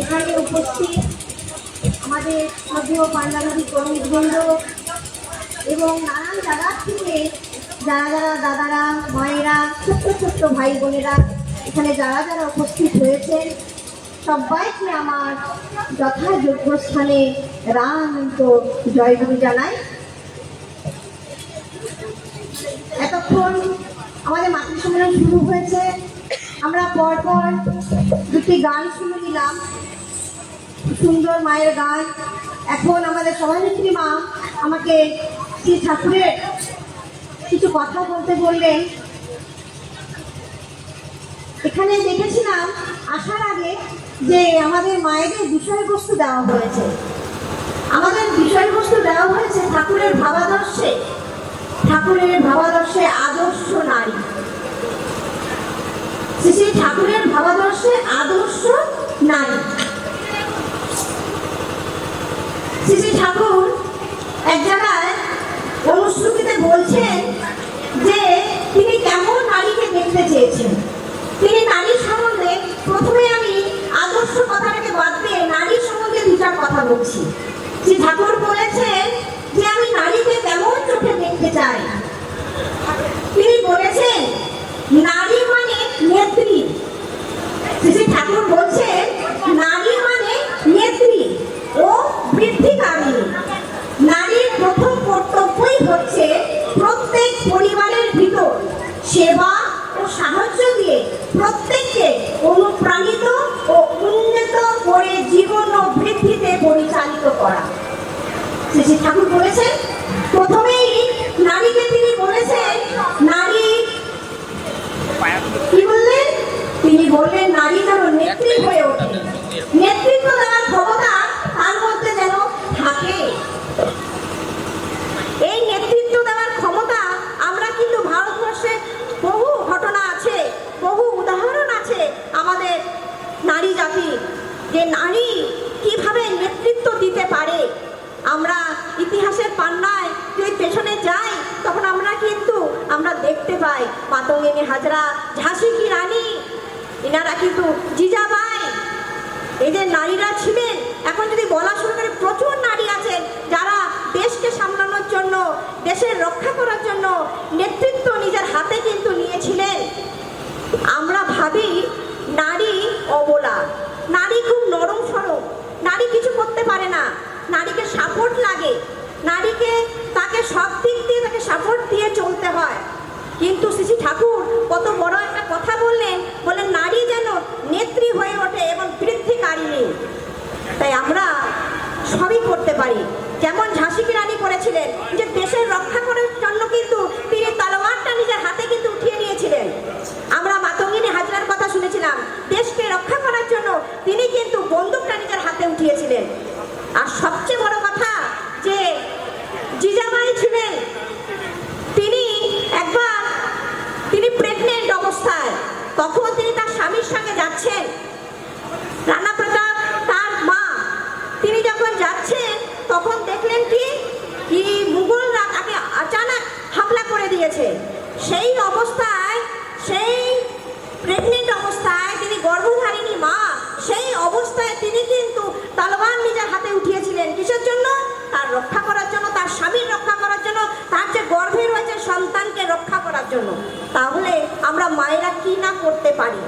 এখানে উপস্থিত আমাদের শ্রদ্ধেয় পাঞ্জাবী কর্মীবৃন্দ এবং নানান জায়গা থেকে যারা যারা দাদারা, মায়েরা, ছোট্ট ছোট্ট ভাই বোনেরা এখানে যারা যারা উপস্থিত হয়েছেন, সবাইকে আমার যথাযোগ্য স্থানে রামন্ত জয়গুরু জানাই। এতক্ষণ আমাদের মাতৃ সম্মেলন শুরু হয়েছে। আমরা পরপর দুটি গান শুনে নিলাম। সুন্দর মায়ের গান। এখন আমাদের সভানেত্রী মা আমাকে শ্রী ঠাকুরের কিছু কথা বলতে বললেন। এখানে দেখেছিলাম আসার আগে যে আমাদের মায়েদের বিষয়বস্তু দেওয়া হয়েছে। আমাদের বিষয়বস্তু দেওয়া হয়েছে ঠাকুরের ভাবাদর্শে। ঠাকুরের ভাবাদর্শে আদর্শ নারী। শ্রী শ্রী ঠাকুরের ভাবাদর্শে আদর্শ নারী। শ্রী ঠাকুর এক জায়গায় অনুশ্রুতিতে বলছেন যে তিনি কেমন নারীকে দেখতে চেয়েছেন। তিনি নারীর সম্বন্ধে প্রথমে আমি আদর্শ কথাটাকে বাদ দিয়ে নারীর সম্বন্ধে দুটার কথা বলছি। শ্রী ঠাকুর বলেছেন যে আমি নারীকে কেমন চোখে দেখতে চাই। তিনি বলেছেন, নারী মানে নেত্রী শ্রী শ্রী ঠাকুর বলছেন নারী মানে নেত্রী ও বৃদ্ধিকারী নারীর প্রথম কর্তব্যই হচ্ছে প্রত্যেক পরিবারের ভিতর সেবা ও সাহায্য দিয়ে প্রত্যেককে অনুপ্রাণিত ও উন্নত করে জীবন ও বৃদ্ধিতে পরিচালিত করা শ্রী শ্রী ঠাকুর বলেছেন প্রথমেই নারীকে তিনি বলেছেন নারী কি বললেন তিনি বললেন নারী যেন নেত্রী হয়ে ওঠে। নেতৃত্ব দেওয়ার ক্ষমতা তার মধ্যে যেন থাকে। এই নেতৃত্ব দেওয়ার ক্ষমতা আমরা কিন্তু ভারতবর্ষে বহু ঘটনা আছে বহু উদাহরণ আছে আমাদের নারী জাতি। যে নারী কীভাবে নেতৃত্ব দিতে পারে? আমরা ইতিহাসের পান্নায় যদি পেছনে যাই তখন আমরা কিন্তু আমরা দেখতে পাই। মাতঙ্গিনী হাজরা ঝাঁসি কি রানী? এনারা কিন্তু জিজাবাই এই যে নারীরা ছিলেন। এখন যদি বলা শুরু করে প্রচুর নারী আছেন যারা দেশকে সামলানোর জন্য, দেশের রক্ষা করার জন্য নেতৃত্ব নিজের হাতে কিন্তু নিয়েছিলেন। আমরা ভাবি নারী অবলা, নারী খুব নরম সরম, নারী কিছু করতে পারে না, নারীকে সাপোর্ট লাগে, নারীকে তাকে সব দিক দিয়ে তাকে সাপোর্ট দিয়ে চলতে হয়। কিন্তু শ্রী ঠাকুর কত বড় একটা কথা বললেন বললেন নারী যেন নেত্রী হয়ে ওঠে এবং বৃদ্ধিকারিণী তাই আমরা সবই করতে পারি যেমন ঝাঁসিকে রানী করেছিলেন যে দেশের রক্ষা করার জন্য কিন্তু তিনি তালোয়ারটা নিজের হাতে কিন্তু উঠিয়ে নিয়েছিলেন আমরা মাতঙ্গিনী হাজরার কথা শুনেছিলাম দেশকে রক্ষা করার জন্য তিনি কিন্তু বন্দুকটা নিজের হাতে উঠিয়েছিলেন আর সবচেয়ে বড় কথা যে জিজাবাই ছিলেন তিনি একবার তিনি প্রেগনেন্ট অবস্থায় তখন তিনি তার স্বামীর সঙ্গে যাচ্ছেন। রানা প্রতাপ তার মা, তিনি যখন যাচ্ছেন, তখন দেখলেন কি? কি মুঘলরা তাকে আচানক হামলা করে দিয়েছে। সেই অবস্থায়, সেই প্রেগনেন্ট অবস্থায় তিনি গর্ভধারিণী মা, সেই অবস্থায় তিনি কিন্তু তালবান নিজের হাতে উঠিয়েছিলেন। কিসের জন্য? তার রক্ষা করার জন্য, তার স্বামীর রক্ষা করার জন্য, তার যে গর্ভে রয়েছে সন্তানকে রক্ষা করার জন্য। তাহলে আমরা মায়েরা কি না করতে পারি?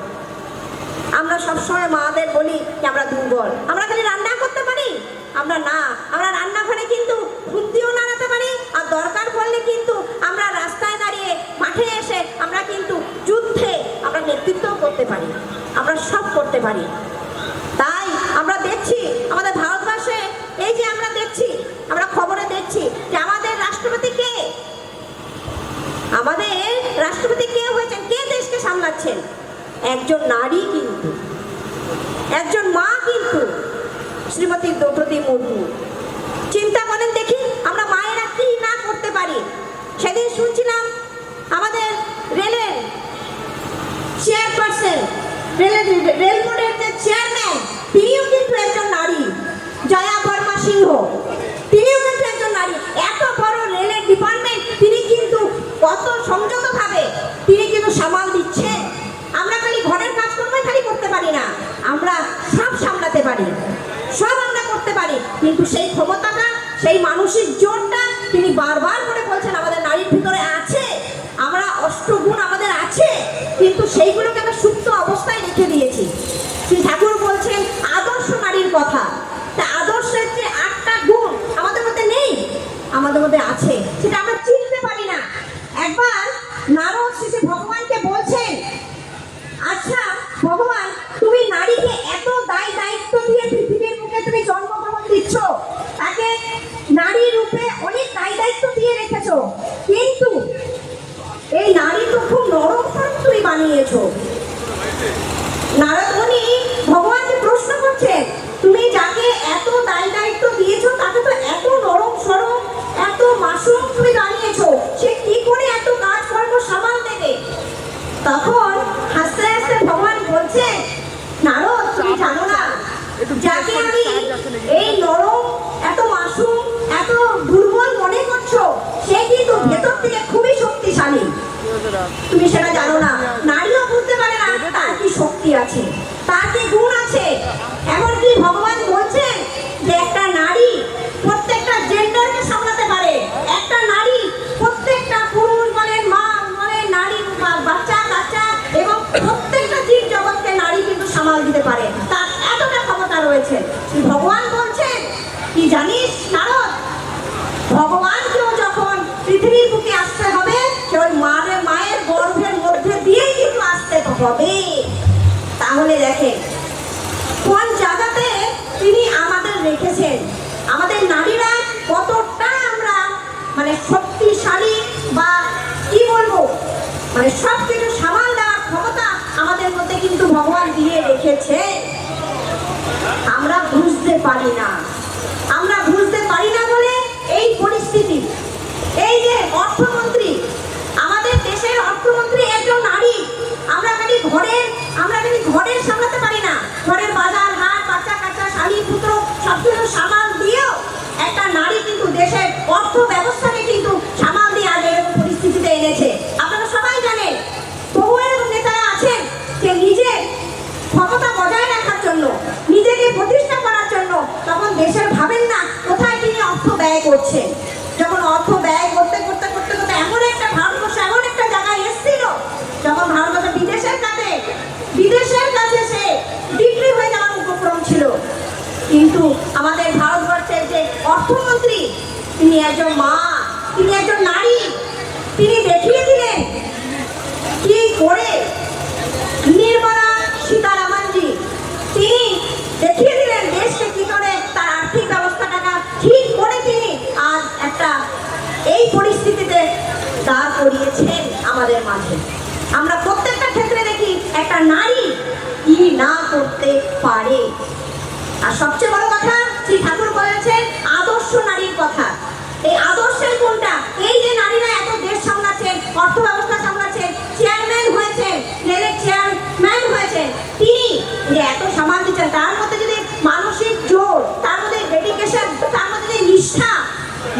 সবসময় মাদের বলি যে আমরা দুর্বল। আমরা খালি রান্না করতে পারি? আমরা না। আমরা রান্নাঘরে কিন্তু খুন্তিও নাড়াতে পারি, আর দরকার পড়লে কিন্তু আমরা রাস্তায় দাঁড়িয়ে মাঠে এসে আমরা কিন্তু যুদ্ধে আমরা নেতৃত্বও করতে পারি। আমরা সব করতে পারি। তাই আমরা দেখছি, আমাদের ভারতবর্ষে এই যে আমরা দেখছি, আমরা খবরে দেখছি যে আমাদের রাষ্ট্রপতি কে? আমাদের রাষ্ট্রপতি কে হয়েছেন? কে দেশকে সামলাচ্ছেন? একজন নারী কিন্তু। একজন মা কিন্তু শ্রীমতী দ্রৌপদী মুর্মু। চিন্তা করেন দেখি আমরা মায়েরা কি না করতে পারি। সেদিন শুনছিলাম আমাদের রেলের চেয়ারপারসন, রেলের রেল বোর্ডের যে চেয়ারম্যান, তিনিও কিন্তু একজন নারী, জয়া বর্মা সিংহ। তিনিও কিন্তু একজন নারী। এত বড় রেলের ডিপার্টমেন্ট, তিনি কিন্তু কত সংযতভাবে তিনি কিন্তু সামাল দিচ্ছেন আমরা খালি ঘরের কাজকর্মই খালি করতে পারি না কিন্তু সেই ক্ষমতাটা, সেই মানসিক জোরটা তিনি বারবার করে বলছেন, আমাদের নারীর ভিতরে আছে, আমরা অষ্টগুণ আমাদের আছে, কিন্তু সেইগুলোকে আমরা সুপ্ত অবস্থায় রেখে দিয়েছি। শ্রী ঠাকুর বলছেন, আদর্শ নারীর কথা। তা আদর্শের যে আটটা গুণ আমাদের মধ্যে নেই, আমাদের মধ্যে আছে, সেটা আমরা চিনতে পারি না। একবার নারদ শেষে ভগবানকে বলছেন আচ্ছা ভগবান তুমি নারীকে এত দায় দায়িত্ব দিয়ে পৃথিবীর মুখে তুমি জন্মগ্রহণ দিচ্ছ তাকে নারী রূপে অনেক দায় দায়িত্ব দিয়ে রেখেছ। কিন্তু এই নারী তো খুব নরম তুমি বানিয়েছো। নারদ মুনি ভগবানকে প্রশ্ন করছেন তুমি যাকে এত দায় দায়িত্ব দিয়েছ, তাকে তো এত নরম সরম, এত মাসুম তুমি বানিয়েছো, সে কি করে এত কাজকর্ম সামাল দেবে? তখন হাসতে হাসতে ভগবান বলছে নারদ তুমি জানো না যাকে আমি এই নরম এত মাসুম এত দুর্বল মনে করছ সে কিন্তু ভেতর থেকে খুবই শক্তিশালী তুমি সেটা জানো না। নারীও বুঝতে পারে না তার কি শক্তি আছে, তার কি গুণ আছে। এমনকি ভগবান বলছেন যে একটা নারী প্রত্যেকটা জেন্ডারকে সামলাতে পারে একটা নারী প্রত্যেকটা পুরুষ বলেন মা বলেন নারী বা বাচ্চা কাচ্চা এবং প্রত্যেকটা জীব জগৎকে নারী কিন্তু সামাল দিতে পারে তার এতটা ক্ষমতা রয়েছে শ্রী ভগবান বলছেন কি জানিস নারদ ভগবানকেও যখন পৃথিবীর বুকে আসতে হবে সে ওই মায়ের মায়ের গর্ভের মধ্যে দিয়েই কিন্তু আসতে হবে তাহলে দেখেন কোন জায়গাতে তিনি আমাদের রেখেছেন আমাদের নারীরা কতটা আমরা মানে শক্তিশালী বা কি বলব মানে সব কিছু সামাল দেওয়ার ক্ষমতা আমাদের মধ্যে কিন্তু ভগবান দিয়ে রেখেছে আমরা বুঝতে পারি না। আমরা বুঝতে পারি না বলে এই পরিস্থিতি। এই যে অর্থমন্ত্রী, আমাদের দেশের অর্থমন্ত্রী একজন নারী, আমরা খালি ঘরের, আমরা খালি ঘরের সামলাতে পারি পুত্র সব কিছু সামাল দিয়েও একটা নারী কিন্তু দেশের অর্থ ব্যবস্থাকে কিন্তু সামাল দিয়ে আজ এরকম পরিস্থিতিতে এনেছে। আপনারা সবাই জানেন, বহু এরকম নেতারা আছেন যে নিজে ক্ষমতা বজায় রাখার জন্য, নিজেকে প্রতিষ্ঠা করার জন্য তখন দেশের ভাবেন না কোথায় তিনি অর্থ ব্যয় করছেন। যখন অর্থ ব্যয় করতে করতে করতে করতে এমন একটা ভারতবর্ষ, এমন একটা জায়গায় এসেছিল, যখন ভারতবর্ষ বিদেশের কাছে বিদেশের কাছে সে বিক্রি হয়ে যাওয়ার উপক্রম ছিল। কিন্তু আমাদের ভারতবর্ষের যে অর্থমন্ত্রী, তিনি একজন মা, তিনি একজন নারী, তিনি দেখিয়ে দিলেন কি করে নির্মলা সীতারামনজি, তিনি দেখিয়ে দিলেন দেশকে কি করে, তার আর্থিক ব্যবস্থাটাকে ঠিক করে তিনি আজ একটা এই পরিস্থিতিতে দাঁড় করিয়েছেন আমাদের মাঝে। আমরা প্রত্যেকটা ক্ষেত্রে দেখি একটা নারী কি না করতে পারে। আর সবচেয়ে বড় কথা শ্রী ঠাকুর বলেছেন আদর্শ নারীর কথা। এই আদর্শের কোনটা? এই যে নারীরা এত দেশ সামলাচ্ছেন অর্থ ব্যবস্থা সামলাচ্ছেন চেয়ারম্যান হয়েছেন রেলের চেয়ারম্যান হয়েছেন, তিনি যে এত সামাল দিচ্ছেন, তার মধ্যে যদি মানসিক জোর, তার মধ্যে ডেডিকেশন তার মধ্যে যদি নিষ্ঠা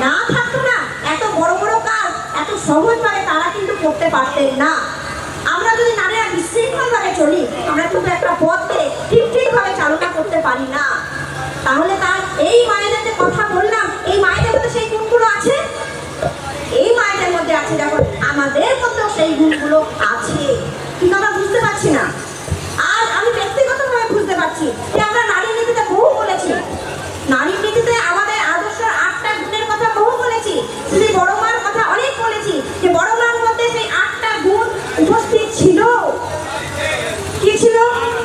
না থাকতো না, এত বড় বড় কাজ, এত সহজভাবে তারা কিন্তু করতে পারতেন না। আমরা যদি নারীরা বিশৃঙ্খল ভাবে চলি, আমরা কিন্তু একটা পথকে ঠিক ঠিকভাবে চালনা করতে পারি না। তাহলে এই মায়েদের যে কথা বললাম, এই মায়েদের মধ্যে সেই গুণগুলো আছে? এই মায়েদের মধ্যে আছে দেখো, আমাদের মধ্যেও সেই গুণগুলো আছে কিন্তু আমরা বুঝতে পারছি না আর আমি ব্যক্তিগতভাবে বুঝতে পারছি যে আমরা নারী নীতিতে বহু বলেছি নারী নীতিতে আমাদের আদর্শের আটটা গুণের কথা বহু বলেছি শ্রী বড় মার কথা অনেক বলেছি যে বড় মার মধ্যে সেই আটটা গুণ উপস্থিত ছিল কি ছিল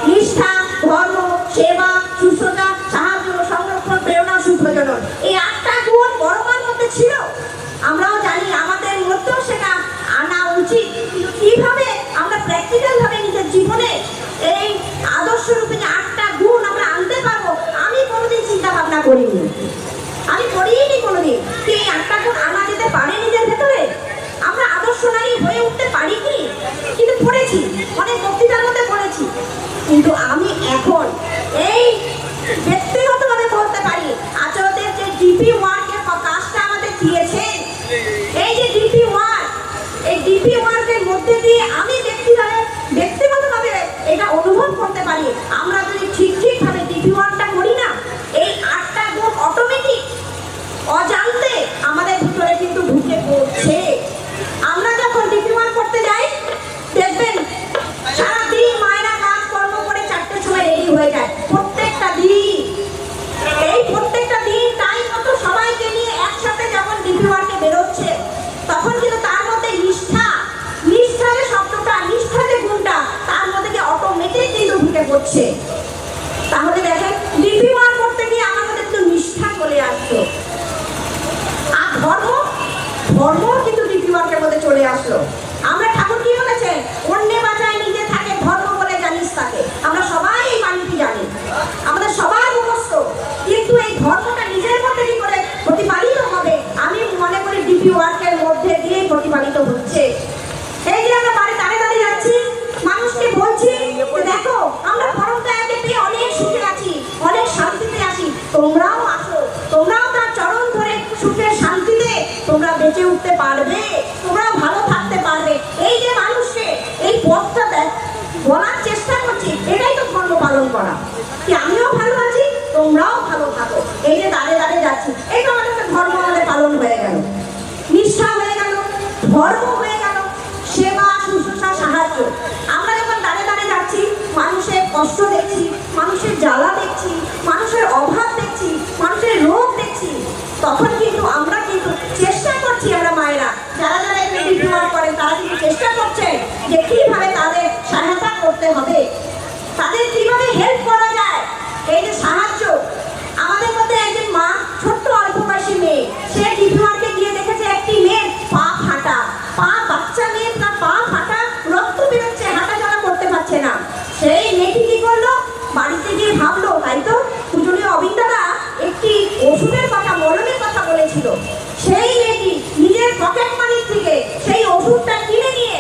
নিষ্ঠা ধর্ম সেবা সুস্থতা সাহায্য সংরক্ষণ প্রেরণা সুপ্রজনন এই আটটা গুণ বড় মার মধ্যে ছিল আমরাও জানি আমাদের মধ্যেও সেটা আনা উচিত কিন্তু কীভাবে আমরা প্র্যাকটিক্যাল ভাবে নিজের জীবনে এই আদর্শ রূপে যে আটটা গুণ আমরা আনতে পারব আমি কোনোদিন চিন্তা ভাবনা করিনি আমি করিনি কোনোদিন যে এই আটটা গুণ আনা যেতে পারে নিজের ভেতরে আমরা আদর্শ নারী হয়ে উঠতে পারি কি কিন্তু পড়েছি অনেক বক্তৃতার মধ্যে পড়েছি কিন্তু আমি এখন এই ব্যক্তিগতভাবে বলতে পারি আচরণের যে ডিপি ওয়ার্কের কাজটা আমাদের দিয়েছেন এই যে ডিপি ওয়ার্ক এই ডিপি ওয়ার্কের মধ্যে দিয়ে আমি ব্যক্তিভাবে ব্যক্তিগতভাবে এটা অনুভব করতে পারি। আমরা যদি ঠিক ঠিকভাবে ডিপি ওয়ার্কটা করি না এই আটটা গুণ অটোমেটিক করছে তাহলে দেখেন ওয়ার্ক করতে গিয়ে আমাদের একটু নিষ্ঠা চলে আসতো আর ধর্ম? ধর্ম কিন্তু মধ্যে চলে আসলো। আমরা ঠাকুর কি বলেছেন অন্যে নিজে থাকে, ধর্ম বলে জানিস তাকে। আমরা সবাই এই বাণীটি জানি। আমাদের মুখস্থ। কিন্তু এই ধর্মটা নিজের মধ্যে কি করে প্রতিপালিত হবে? আমি মনে করি ডিপি ওয়ার্কের মধ্যে দিয়েই প্রতিপালিত হচ্ছে। এই যে আমরা বাড়ি দাঁড়িয়ে দাঁড়িয়ে যাচ্ছি মানুষকে বলছি দেখো আমরা পরম দয়াকে পেয়ে অনেক সুখে আছি অনেক শান্তিতে আছি তোমরাও আসো তোমরাও তার চরণ ধরে সুখে শান্তিতে তোমরা বেঁচে উঠতে পারবে তোমরা ভালো থাকতে পারবে এই যে মানুষকে এই পথটা দেখ বলার চেষ্টা করছি এটাই তো ধর্ম পালন করা কি আমিও ভালো আছি তোমরাও ভালো থাকো এই যে দাঁড়িয়ে দাঁড়িয়ে যাচ্ছি এই তো আমাদের একটা ধর্ম আমাদের পালন হয়ে গেল নিষ্ঠা হয়ে গেল ধর্ম হয়ে গেল সেবা শুশ্রূষা সাহায্য আমরা যখন দাঁড়িয়ে দাঁড়িয়ে যাচ্ছি মানুষের কষ্ট দেখছি, মানুষের জ্বালা দেখছি, মানুষের অভাব দেখছি, মানুষের রোগ দেখছি। তখন কিন্তু আমরা কিন্তু চেষ্টা করছি আমরা মায়েরা। যারা যারা এখানে বিদ্যমান করেন তারা কিন্তু চেষ্টা করছে যে কীভাবে তাদের সহায়তা করতে হবে। তাদের কীভাবে হেল্প করা যায়? এই যে সাহায্য আমাদের মধ্যে একজন মা ছোট্ট অল্প বয়সী মেয়ে সে ডিপ্লোমাকে গিয়ে দেখেছে একটি মেয়ের পা ফাটা পা বাচ্চা মেয়ে তার পা ফাটা রক্ত বেরোচ্ছে হাঁটা চলা করতে পারছে না সেই মেয়েটি কি করল? বাড়িতে গিয়ে ভাবলো, তাই তো? পূজনীয় অবিন একটি ওষুধের কথা মরণের কথা বলেছিল। সেই মেয়েটি নিজের পকেট মানির থেকে সেই ওষুধটা কিনে নিয়ে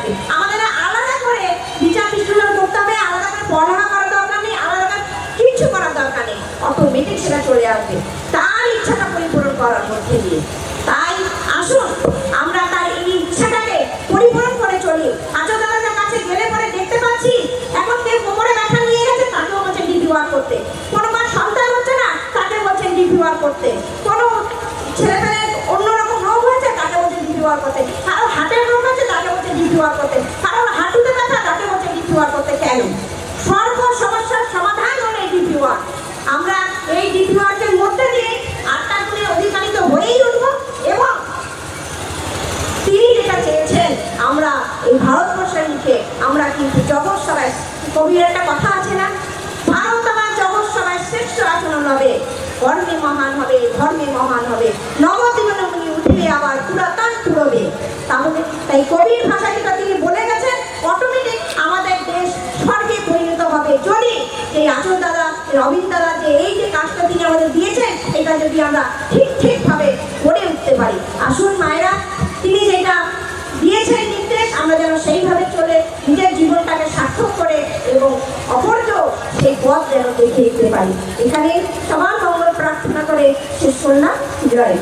চলে আমাদের আলাদা করে বিচার বিশ্লেষণ করতে হবে, আলাদা করে পড়াশোনা করার দরকার নেই, আলাদা করে কিচ্ছু করার দরকার নেই। অটোমেটিক সেটা চলে আসবে। তার ইচ্ছাটা পরিপূরণ করার মধ্যে দিয়ে। তাই আসুন, আমরা তার এই ইচ্ছাটাকে পরিপূরণ করে চলি। দাদাদের কাছে গেলে পরে দেখতে পাচ্ছি, এখন কেউ কোমরে ব্যথা নিয়ে গেছে তাকেও বলছেন ডিপি ওয়ার্ক করতে। কোনো মার সন্তান হচ্ছে না তাকে বলছেন ডিপি ওয়ার্ক করতে। কোনো ছেলে পেলে অন্যরকম রোগ হয়েছে তাকে বলছেন ডিপি ওয়ার্ক করতে। কারও হার্টের রোগ আছে ডিপি ওয়ার্ক করতে কারও হাঁটুতে ব্যথা তাকে ডিপি ওয়ার্ক করতে কেন? সর্ব সমস্যার সমাধান হলো এই ডিপি ওয়ার্ক আমরা এই ডিপি মধ্যে দিয়ে আটটা গুণে অধিকারিত হয়েই উঠব এবং তিনি যেটা চেয়েছেন, আমরা এই ভারতবর্ষের মুখে, আমরা কিন্তু জগৎ সবাই কবির একটা কথা আছে না, ভারত আমার জগৎ সবাই শ্রেষ্ঠ আচরণ হবে কর্মে মহান হবে, ধর্মে মহান হবে নবদিবনমণি উঠবে আবার পুরাতন পুরবে তাহলে আমরা ঠিক ঠিকভাবে গড়ে উঠতে পারি আসুন মায়েরা তিনি যেটা দিয়েছেন নির্দেশ আমরা যেন সেইভাবে চলে নিজের জীবনটাকে সার্থক করে এবং অপরকেও সেই পথ যেন দেখিয়ে দিতে পারি এখানে সবার মঙ্গল প্রার্থনা করে শেষ করলাম। জয়